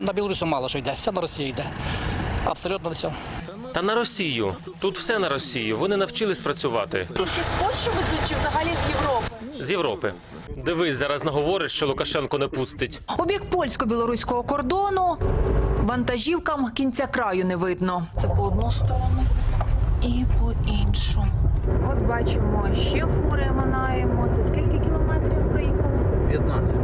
На Білорусі мало що йде, все на Росію йде. Абсолютно все. Та на Росію. Тут все на Росію. Вони навчились працювати Тільки з Польщі везуть чи взагалі з Європи? з Європи. Дивись, зараз наговориш, що Лукашенко не пустить. У бік польсько-білоруського кордону вантажівкам кінця краю не видно. Це по одну сторону і по іншу. От бачимо, ще фури минаємо. Це скільки кілометрів проїхали? 15.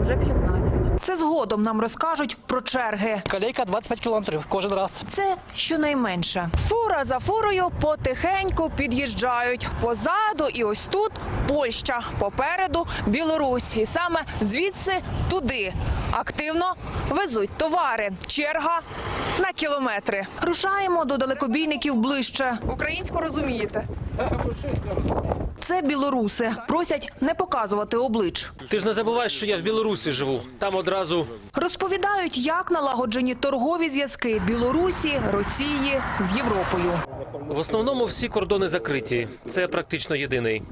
Вже 15. Це згодом нам розкажуть про черги. Калейка 25 кілометрів кожен раз. Це щонайменше. Фура за фурою потихеньку під'їжджають. Позаду і ось тут Польща, попереду Білорусь. І саме звідси туди активно везуть товари. Черга на кілометри. Рушаємо до далекобійників ближче. Українську розумієте? Це білоруси. Просять не показувати облич. Ти ж не забувай, що я в Білорусі живу. Там одразу Розповідають, як налагоджені торгові зв'язки Білорусі, Росії з Європою. в основному всі кордони закриті. Це практично єдиний.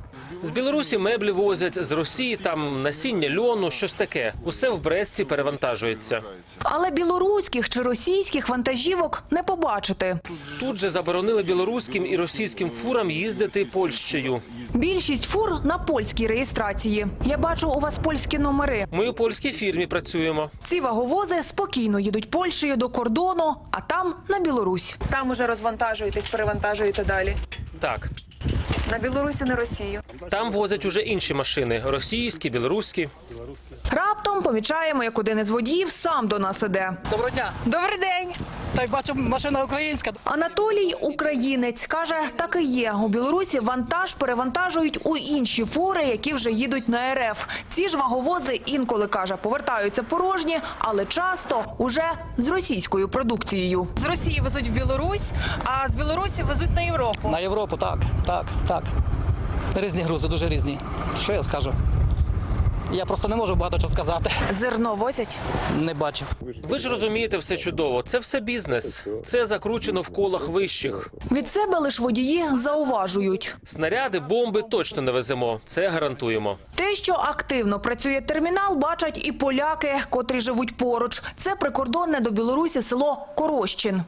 З Білорусі меблі возять, з Росії там насіння льону, щось таке. Усе в Бресті перевантажується. Але білоруських чи російських вантажівок не побачити. Тут же заборонили білоруським і російським фурам їздити Польщею. Більшість фур на польській реєстрації. Я бачу у вас польські номери. Ми у польській фірмі працюємо. Ці ваговози спокійно їдуть Польщею до кордону, а там на Білорусь. Там уже розвантажуєтесь, перевантажуєте далі. Так, На Білорусі, на Росію. там возять уже інші машини: російські, білоруські. Раптом помічаємо, як один із водіїв сам до нас іде. Доброго дня. Добрий день. Так бачу, машина українська. Анатолій українець каже, так і є. У Білорусі вантаж перевантажують у інші фури, які вже їдуть на РФ. Ці ж ваговози інколи каже, повертаються порожні, але часто уже з російською продукцією. З Росії везуть в Білорусь, а з Білорусі везуть на Європу. На Європу, так, так, так. Різні грузи, дуже різні. Що я скажу? Я просто не можу багато чого сказати. Зерно возять. Не бачив. Ви ж розумієте все чудово. Це все бізнес. Це закручено в колах вищих. Від себе лиш водії зауважують. Снаряди, бомби точно не веземо. Це гарантуємо. Те, що активно працює термінал, бачать і поляки, котрі живуть поруч. Це прикордонне до Білорусі село Корощин.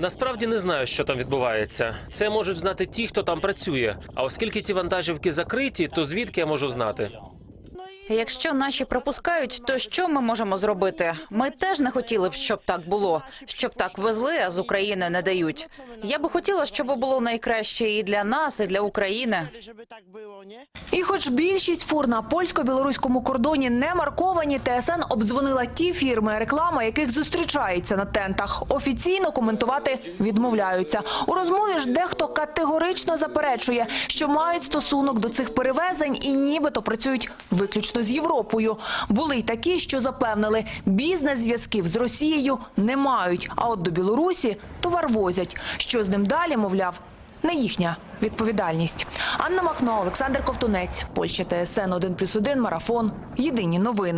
Насправді не знаю, що там відбувається. Це можуть знати ті, хто там працює. А оскільки ті вантажівки закриті, то звідки я можу знати? Якщо наші пропускають, то що ми можемо зробити? Ми теж не хотіли б, щоб так було, щоб так везли, а з України не дають. Я би хотіла, щоб було найкраще і для нас, і для України. І хоч більшість фур на польсько-білоруському кордоні не марковані, ТСН обдзвонила ті фірми, реклама яких зустрічається на тентах. Офіційно коментувати відмовляються. У розмові ж дехто категорично заперечує, що мають стосунок до цих перевезень і нібито працюють виключно з Європою. Були й такі, що запевнили, бізнес-зв'язків з Росією не мають, а от до Білорусі товар возять. Що з ним далі, мовляв, не їхня відповідальність. Анна Махно, Олександр Ковтунець, Польща ТСН 1+,1, Марафон. Єдині новини.